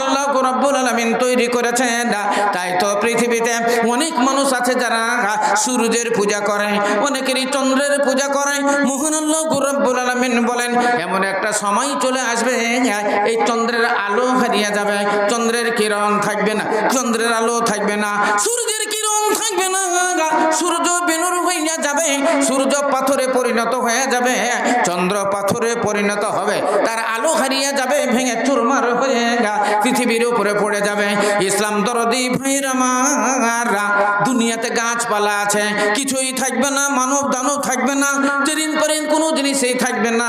আল্লাহ রব্বুল আলামিন তাই তো পৃথিবীতে অনেক মানুষ আছে যারা সূর্যের পূজা করে চন্দ্রের পূজা করে। বলেন, এমন একটা সময় চলে আসবে, এই চন্দ্রের আলো হারিয়ে যাবে, চন্দ্রের কিরণ থাকবে না, চন্দ্রের আলো থাকবে না, সূর্যের কিরণ থাকবে না সূর্য বেনুর হইয়া যাবে, সূর্য পাথরে পরিণত হয়ে যাবে, চন্দ্র পাথরে পরিণত হবে, তার আলো হারিয়ে যাবে, ভেঙে চুরমার হয়ে গা, পৃথিবীর উপরে পড়ে যাবে। ইসলাম দরদি ভাইরামারা দুনিয়াতে গাছপালা আছে, কিছুই থাকবে না, মানব দানব থাকবে না, যেদিন করেন কোনো জিনিসই থাকবে না।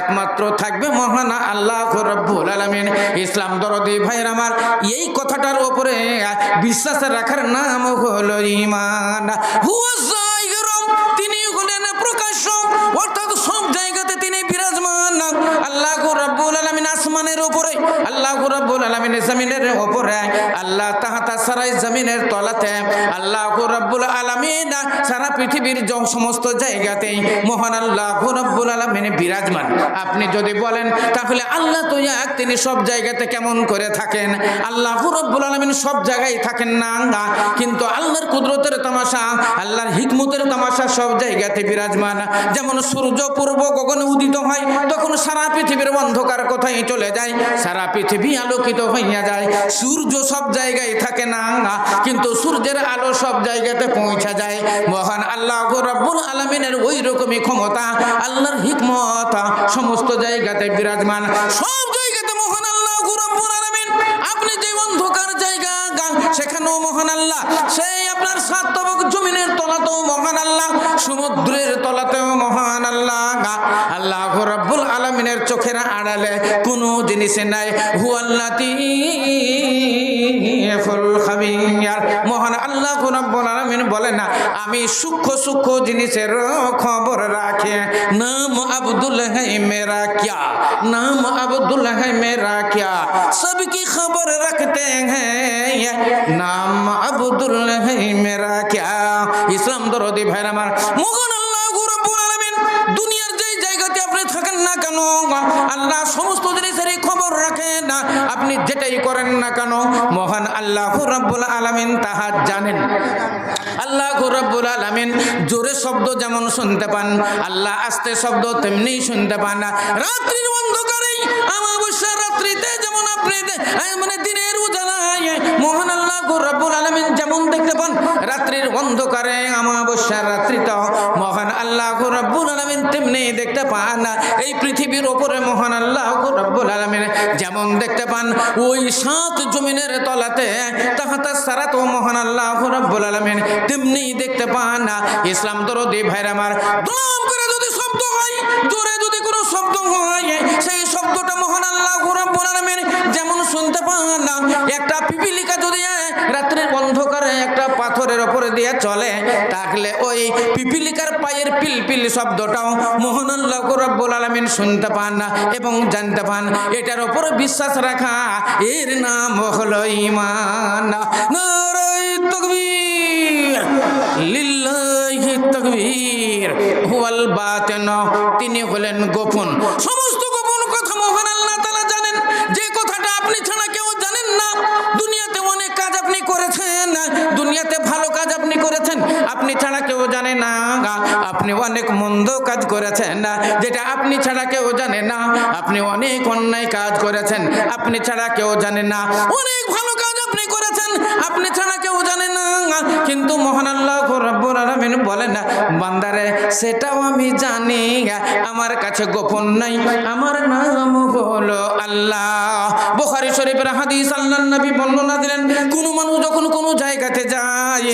একমাত্র থাকবে মহান আল্লাহ রব্বুল আলামিন। ইসলাম দরদি ভাইয়ের আমার, এই কথাটার উপরে বিশ্বাস রাখার নাম হলো ইমান। হুয়া রব্বুল জমিনের আল্লাহ তাহাতা সারাই জমিনের তলাতে, আল্লাহ রব্বুল সারা পৃথিবীর সমস্ত মহান আল্লাহ রব্বুল বিরাজমান। আপনি যদি বলেন, তাহলে আল্লাহ তো এক, তিনি সব জায়গাতে কেমন করে থাকেন? আল্লাহ রব্বুল আলামিন সব জায়গায় থাকেন না কিন্তু আল্লাহর কুদরতের তামাশা, আল্লাহর হিকমতের তামাশা সব জায়গাতে বিরাজমান। যেমন সূর্য পূর্ব গগনে উদিত হয়, তখন সারা পৃথিবীর অন্ধকার কোথায় চলে যায়? সারা পৃথিবী আলোকিত হইয়া যায়। সূর্য সব জায়গায় থাকে না কিন্তু সূর্যের আলো সব জায়গাতে পৌঁছা যায়। মহান আল্লাহ রব্বুল আলমিনের ওই রকমই ক্ষমতা, আল্লাহর হিকমত, সমস্ত জায়গাতে বিরাজমান। সব আল্লাহ রাব্বুল আলামিনের চোখের আড়ালে কোনো জিনিসে নাই। হুয়াল্লাতি মহান আল্লাহ রাব্বুল আলামিন বলে না, আমি সূক্ষ্ম সূক্ষ্ম জিনিসের খবর রাখে। নাম আব্দুল হাই মেরা কিয়া নাম আব্দুল হাই মেরা কিয়া সবকি খবর রাখতে হ্যাঁ নাম আব্দুল হাই মেরা কিয়া ইসলাম দরদি ভাইরা আমার, মুগন না কেন? আল্লাহ সমস্ত জিনিসেরই খবর রাখেন না। আপনি যেটাই করেন না কেন? মহান আল্লাহ রব্বুল আলামিন তাহা জানেন। আল্লাহ রব্বুল আলামিন জোরে শব্দ যেমন শুনতে পান, আল্লাহ আস্তে শব্দ তেমনি শুনতে পান। রাত্রির অন্ধকারেই অমাবস্যা রাত্রিতে যেমন আপনি মানে দিনের উজালায় মহান আল্লাহ রব্বুল আলামিন যেমন দেখতে পান, রাত্রির অন্ধকারে অমাবস্যা রাত্রিতে মহান আল্লাহ রব্বুল আলামিন তেমনি দেখতে পান। এই পৃথিবীর ওপরে মহান আল্লাহ রব্বুল আলামিন যেমন দেখতে পান, ওই সাত জমিনের তলাতে তাহাতা সারা তো মহান আল্লাহ রব্বুল আলামিন তেমনি দেখতে পান। ইসলাম দরদি ভাইর আমার দম করে যদি শব্দ হয়, জোরে যদি কোনো শব্দ হয়, সেই শব্দটা মহান আল্লাহ আলামিন যেমন শুনতে পান না, একটা পিপিলিকা যদি রাত্রির অন্ধকারে একটা পাথরের ওপরে দিয়ে চলে, তাহলে ওই পিপিলিকার পায়ের পিলপিল শব্দটাও মোহন আল্লাহ রব্বুল আলামিন শুনতে পান না এবং জানতে পান, এটার ওপর বিশ্বাস রাখা এর নাম হলো ইমান তাকবীর, লিল্লাহি তাকবীর, হুয়াল বাতিন, তিনি হলেন গোপন। সমস্ত গোপন আপনি অনেক মন্দ কাজ করেছেন না, যেটা আপনি ছাড়া কেউ জানে না। আপনি অনেক অন্যায় কাজ করেছেন, আপনি ছাড়া কেউ জানে না। অনেক ভালো কাজ আপনি করেছেন, আপনি ছাড়া কেউ জানে না। কিন্তু মহান আল্লাহ রব্বুল আলামিন বলেন, বান্দারে, সেটাও আমি জানি, আমার কাছে গোপন নাই, আমার নাম হলো আল্লাহ। বুখারী শরীফের হাদিস আল্লাহর নবী বর্ণনা দিলেন, কোনো মানুষ যখন কোনো জায়গাতে যায়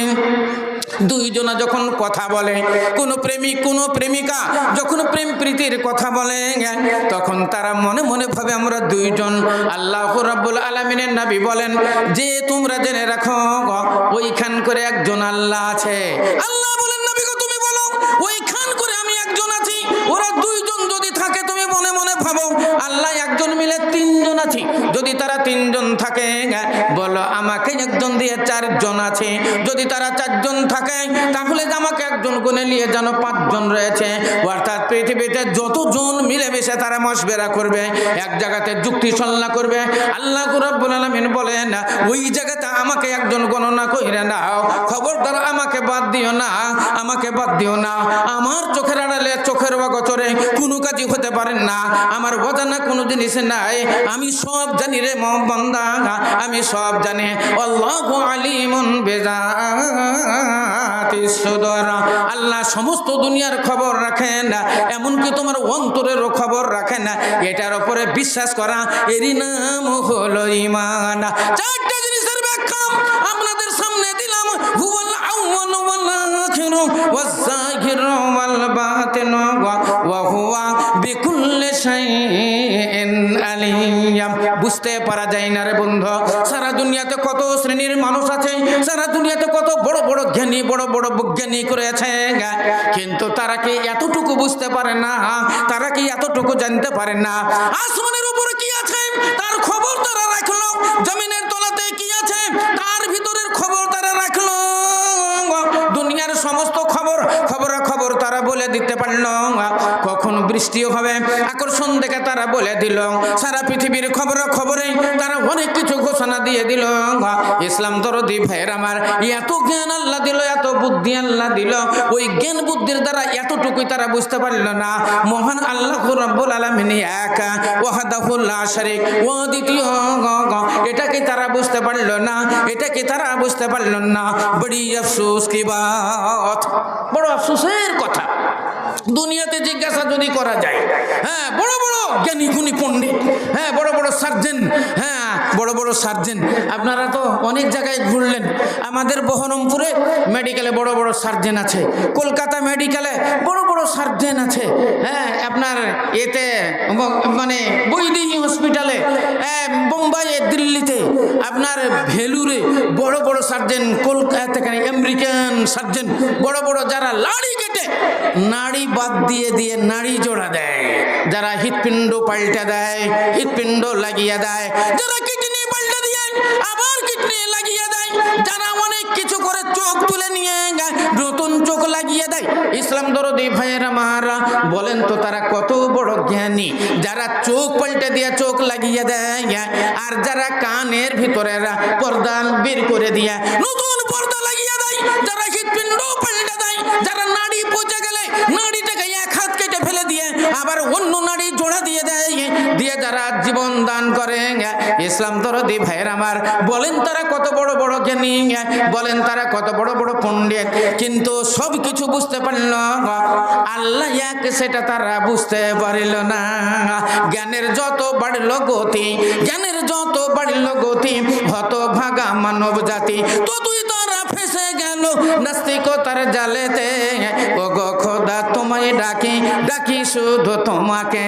দুইজনা যখন কথা বলে, কোন প্রেমিক, কোন প্রেমিকা যখন প্রেম প্রীতির কথা বলে, তখন তারা মনে মনে ভাবে আমরা দুইজন। আল্লাহ রাব্বুল আলামিনের নাবি বলেন, যে তোমরা জেনে রাখো, ওইখান করে একজন আল্লাহ আছে। আল্লাহ বলেন, নবী তুমি বলো, ওইখান করে আমি একজন আছি। ওরা দুইজন যদি থাকে, তুমি মনে মনে ভাবো, আল্লাহ একজন মিলে তিনজন আছি। যদি তারা তিনজন থাকে, বলো, আমাকে দিয়ে চারজন আছে। যদি তারা চারজন থাকে, তাহলে আমাকে একজন গুনে নিয়ে যেন পাঁচজন রয়েছে। অর্থাৎ পৃথিবীতে যতজন মিলেমিশে তারা মশবেরা করবে, এক জায়গাতে যুক্তি সল্লা করবে। আল্লাহ আলামিন বলেন, ওই জায়গাতে আমাকে একজন গণনা কইরে নাও। খবরদার, আমাকে বাদ দিও না, আমাকে বাদ দিও না। আমার চোখের আড়ালে, চোখের অগচরে কোনো কাজই হতে পারেন না। আমার অজানা কোনো জিনিস নাই। আমি সব জানি রে মোহাম্মদা আমি সব জানি। আল্লাহু আলিমুন বেজাতি আল্লাহ সমস্ত দুনিয়ার খবর রাখেন, এমনকি তোমার অন্তরেরও খবর রাখেন। এটার উপরে বিশ্বাস করা, এরই নাম হলো ইমান চারটা জিনিসের ব্যাখ্যা আপনাদের সামনে দিলাম। হুয়াল আউয়াল ওয়াল আখির ওয়াজ জাহির ওয়াল বাতিন ওয়া হুয়া বিকুল্লি শাইইন। বুঝতে পারা যায় না রে বন্ধু। সারা দুনিয়াতে কত শ্রেণির মানুষ আছে, সারা দুনিয়াতে কত বড় বড় জ্ঞানী, বড় বড় বিজ্ঞানী করেছে কিন্তু তারা কি এতটুকু বুঝতে পারে না? তারা কি এতটুকু জানতে পারে না? আসমানের উপরে কি আছে? তার খবর তারা রাখল, জমিনের তলাতে কি আছে? দিতে পারল। কখন বৃষ্টিও হবে, আকর্ষণ দেখে তারা বলে দিল, সারা পৃথিবীর খবর খবরে তারা অনেক কিছু ঘোষণা দিয়ে দিল। ইসলাম দরদি, ভাইয়ের আমার, এত জ্ঞান আল্লাহ দিল, এত বুদ্ধি আল্লাহ দিল। ওই জ্ঞান বুদ্ধির দ্বারা এতটুকুই তারা বুঝতে পারল না। মহান আল্লাহ রব্বুল আলমিন এক ওয়াহাদাহুল্লাহ শরিক, ও দ্বিতীয় এটাকে তারা বুঝতে পারল না? এটাকে তারা বুঝতে পারল না? বড়ি আফসোস কি বড় আফসোসের কথা। দুনিয়াতে জিজ্ঞাসা যদি করা যায় হ্যাঁ বড় বড় জ্ঞানী গুণী পণ্ডিত হ্যাঁ বড় বড় সার্জেন হ্যাঁ বড় বড় সার্জেন আপনারা তো অনেক জায়গায় ঘুরলেন। আমাদের বহরমপুরে মেডিকেলে বড় বড় সার্জেন আছে কলকাতা মেডিকেলে বড় বড় সার্জেন আছে হ্যাঁ আপনার এতে মানে বৈদেহী হসপিটালে হ্যাঁ, বোম্বাইয়ে দিল্লিতে আপনার ভেলুরে বড় বড় সার্জেন কলকাতা আমেরিকান সার্জেন বড় বড় যারা লাড়ি কেটে নাড়ি বাদ দিয়ে দিয়ে নাড়ি জোড়া দেয়। যারা হৃৎপিণ্ড পাল্টে দেয়, হৃৎপিণ্ড লাগিয়ে দেয়, যারা কিডনি পাল্টে দিয়ে আবার কিডনি লাগিয়ে দেয়, যারা অনেক কিছু করে চোখ তুলে নিয়ে নতুন চোখ লাগিয়ে দেয়। ইসলাম দরদি ভাইয়ের আমার বলেন তো তারা কত বড় জ্ঞানী। যারা চোখ পাল্টে দিয়ে চোখ লাগিয়ে দেয়, আর যারা কানের ভিতরে পর্দা বের করে দিয়ে নতুন পর্দা লাগিয়ে দেয়, যারা হৃৎপিণ্ড পাল্টে দেয়, যারা নাড়ি পচে গেলে অন্য নাড়ি জোড়া দিয়ে দেয়, দিয়ে যারা জীবন দান করে। ইসলাম দরদি ভাইয়ের আমার, বলেন তারা কত বড় বড় জ্ঞানী, বলেন তারা কত বড় বড় পণ্ডিত, কিন্তু সব কিছু বুঝতে পারল আল্লাহ এক, সেটা তারা বুঝতে পারিল না। জ্ঞানের যত বাড়ল গতি, জ্ঞানের যত বাড়ল গতি হত ভাগা মানব জাতি ততই তারা ফেসে গেল, নাস্তিকতার জালেতে। ও গো খোদা, তোমায় ডাকি ডাকি শুধু তোমাকে।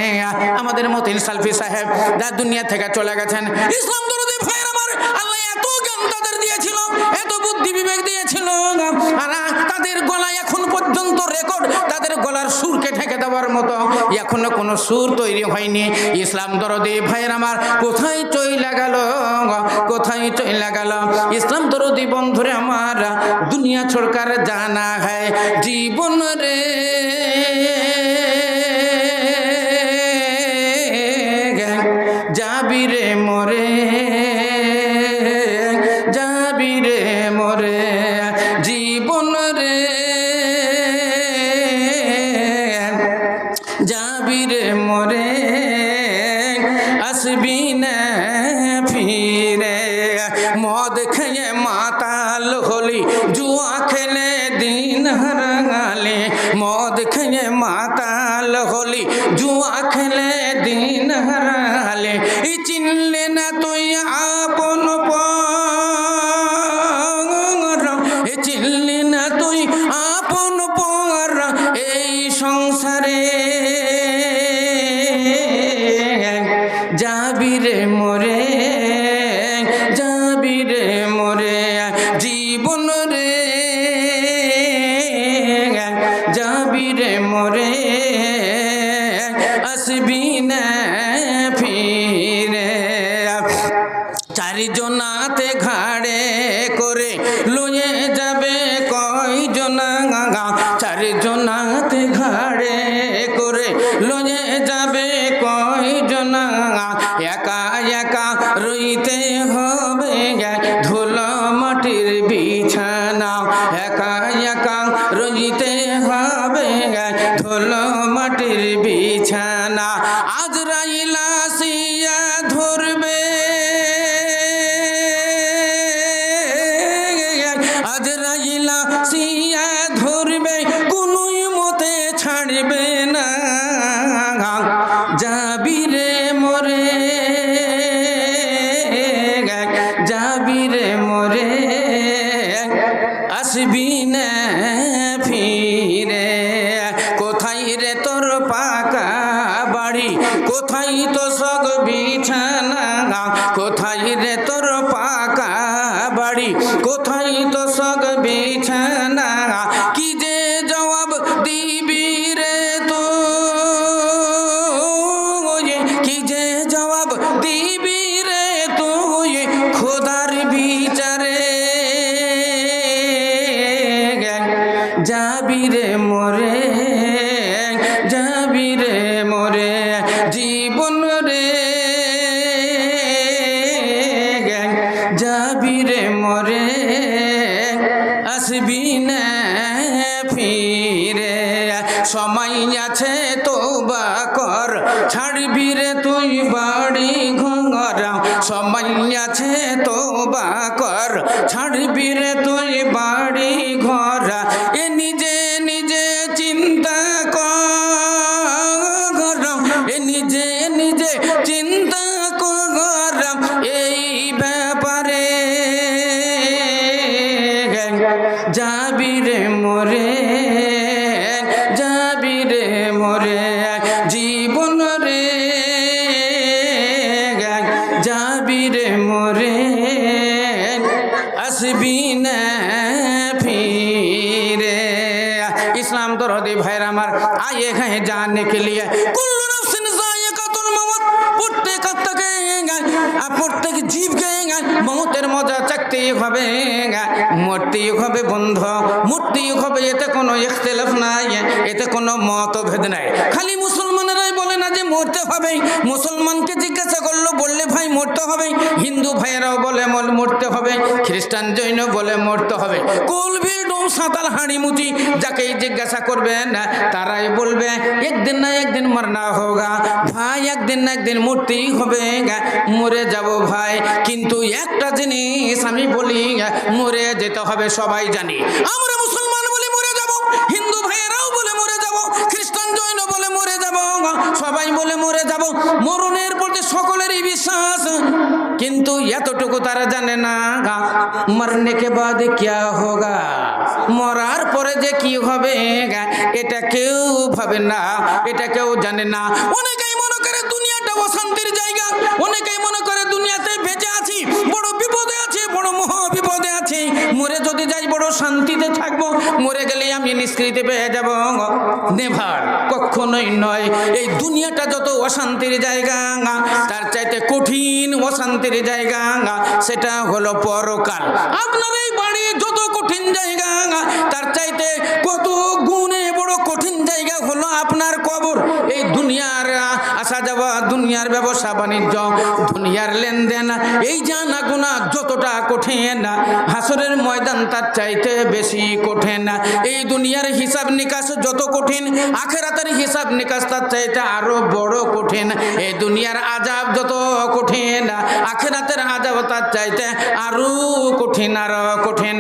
আমাদের মতিন সালফি সাহেব যা দুনিয়া থেকে চলে গেছেন। ইসলাম দরদি ভাইয়ের আমার আল্লাহ এত জ্ঞান তাদের দিয়েছিল, এত বুদ্ধি বিবেক দিয়েছিল আর তাদের গলায় এখন পর্যন্ত রেকর্ড তাদের গলার সুরকে ঠেকে দেওয়ার মতো এখনও কোনো সুর তৈরি হয়নি। ইসলাম দরদি, ভাইয়ের আমার, কোথায় চই গেল কোথায় চই গেল? ইসলাম দরদি বন্ধুরে আমার, দুনিয়া ছড়কার জানা হয়, জীবন রে। যাবি রে মরে, যাবি রে মরে। না তুই আপন পর। এ চিনলি না তুই আপন পর এই সংসারে। যাবি রে মরে, যাবি রে মরে জীবন রে। যাবি রে মরে, আসবি না চারিজনাতে ঘাড়ে করে লয়ে যাবে কয়জনা চারিজনাতে ঘাড়ে করে লয়ে যাবে কয়জনা একা একা রইতে হবে ধুল মাটির বিছানা। একা একা রইতে হবে ধুল মাটির বিছানা আসবি না ছাড়বি রে তুই বাড়ি ঘর সময় আছে তো বা কর। ছাড়বি রে তুই বাড়ি মরতেই হবে বন্ধ মরতেই হবে এতে কোনো ইখতিলাফ নাই, এতে কোনো মতভেদ নাই। খালি মুসলমানেরাই বলে না যে মরতে হবে। মুসলমানকে জিজ্ঞাসা করল, বললে, ভাই, মরতে হবে? হিন্দু ভাইয়েরাও বলে মরতে হবে। খ্রিস্টান জৈন বলে, মরতে হবে। কুলভি ডোম সাঁতাল হাঁড়ি মুচি যাকেই জিজ্ঞাসা করবেন, তারাই বলবে, একদিন না একদিন মরনা হোগা, ভাই, একদিন না একদিন মরতেই হবে মরে যাব ভাই। কিন্তু একটা জিনিস আমি বলি, মরে যেতে হবে সবাই জানি। আমরা মুসলমান বলে মরে যাব, হিন্দু ভাইয়েরাও বলে মরে যাব, খ্রিস্টান জৈন বলে মরে যাব, সবাই বলে মরে যাব। মরণের প্রতি সকলেরই বিশ্বাস, কিন্তু এতটুকু তারা জানে না গা। মরনে কে বাদ কিয়া হোগা? মরার পরে যে কি হবে গা, এটা কেউ ভাবে না, এটা কেউ জানে না। অনেকেই মনে করে দুনিয়াটা নিষ্কৃতি পেয়ে যাব নেভার কখনোই নয়। এই দুনিয়াটা যত অশান্তির জায়গা তার চাইতে কঠিন অশান্তির জায়গা সেটা হলো পরকাল। আপনার এই বাড়ি যত কঠিন জায়গা তার চাইতে কত গুণে বড় কঠিন জায়গা হলো আপনার কবর। এই দুনিয়ার আসা যাওয়া দুনিয়ার ব্যবসা বাণিজ্য, দুনিয়ার লেনদেন, এই জানা গুণা যতটা কঠিন, হাসরের ময়দান তার চাইতে বেশি কঠিন। এই দুনিয়ার হিসাব নিকাশ যত কঠিন, আখেরাতের হিসাব নিকাশ তার চাইতে আরও বড় কঠিন। এই দুনিয়ার আজাব যত কঠিন, আখেরাতের আজাব তার চাইতে আরও কঠিন আরও কঠিন।